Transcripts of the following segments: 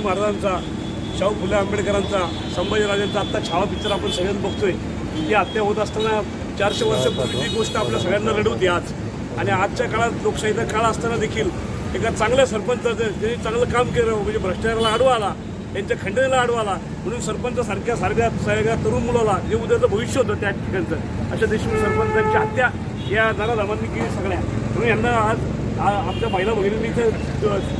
महाराजांचा शाहू फुले आंबेडकरांचा संभाजीराजांचा आत्ता छावा पिक्चर आपण सगळ्यांना बघतोय. ती हत्या होत असताना चारशे वर्षापूर्वीची गोष्ट आपल्या सगळ्यांना रडवते आज. आणि आजच्या काळात लोकशाहीचा काळ असताना देखील एका चांगल्या सरपंचाचं ज्यांनी चांगलं काम केलं म्हणजे भ्रष्टाचाराला आडवा आला त्यांच्या खंडणीला आडवा आला म्हणून सरपंचासारख्या सारख्या सगळ्या तरुण मुलाला जे उद्याचं भविष्य होतं त्या ठिकाणचं अशा देशमुख सरपंचांची हत्या या नराधमांनी केली सगळ्या म्हणून यांना आज आमच्या महिला भगिनींनी इथे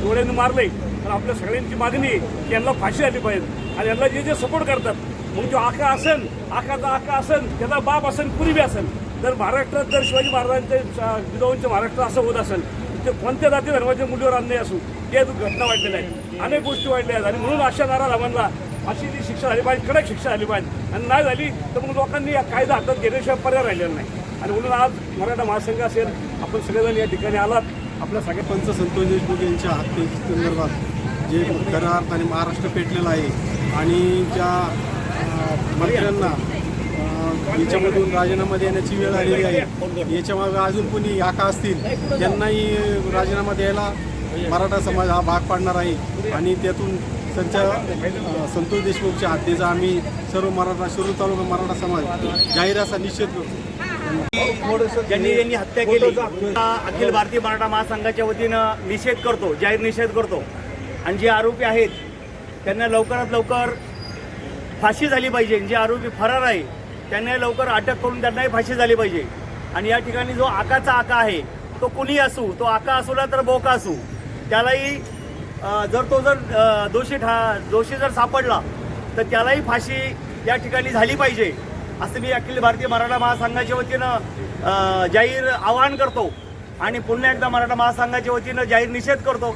डोळ्यांनी मारले. तर आपल्या सगळ्यांची मागणी की यांना फाशी आली पाहिजे. आणि यांना जे जे सपोर्ट करतात. मग जो आका असेल आकाचा आका असेल त्याचा बाप असेल पूर्वी असेल. तर महाराष्ट्रात जर शिवाजी महाराजांचे जिजाऊंच्या महाराष्ट्र असं होत असेल ते कोणत्या जाती धर्माच्या मुलीवर अन्याय असू? या घटना वाढलेल्या आहेत. अनेक गोष्टी वाढल्या आहेत. आणि म्हणून अशा नाराधामांना अशी जी शिक्षा झाली पाहिजे कडक शिक्षा झाली पाहिजे. आणि नाही झाली तर मग लोकांनी या कायदा हातात घेण्याशिवाय पर्याय राहिलेला नाही. आणि म्हणून आज मराठा महासंघ असेल आपण सगळेजण या ठिकाणी आलात. आपल्या सगळ्या पंच संतोष देशमुख यांच्या हत्ये संदर्भात जे खऱ्या अर्थाने महाराष्ट्र पेटलेलं आहे आणि ज्या मंत्र्यांना याच्यामधून राजीनामा देण्याची वेळ आलेली आहे याच्यामागे अजून कोणी याका असतील त्यांनाही राजीनामा द्यायला मराठा समाज हा भाग पाडणार आहे. आणि त्यातून त्यांच्या संतोष देशमुखच्या हत्येचा आम्ही सर्व मराठा शिरूर तालुका मराठा समाज जाहीर असा करतो. ज्यांनी यांनी हत्या केली अखिल भारतीय मराठा महासंघाच्या वतीनं निषेध करतो जाहीर निषेध करतो. आणि जे आरोपी आहेत त्यांना लवकरात लवकर फाशी झाली पाहिजे. जे आरोपी फरार आहे त्यांना लवकर अटक करून त्यांनाही फाशी झाली पाहिजे. आणि या ठिकाणी जो आकाचा आका आहे तो कुणी असू तो आका असू ना तर बोका असू त्यालाही जर तो जर दोषी ठा दोषी जर सापडला तर त्यालाही फाशी या ठिकाणी झाली पाहिजे. असं मी अखिल भारतीय मराठा महासंघाच्या वतीनं जाहीर आवाहन करतो. आणि पुन्हा एकदा मराठा महासंघाच्या वतीनं जाहीर निषेध करतो.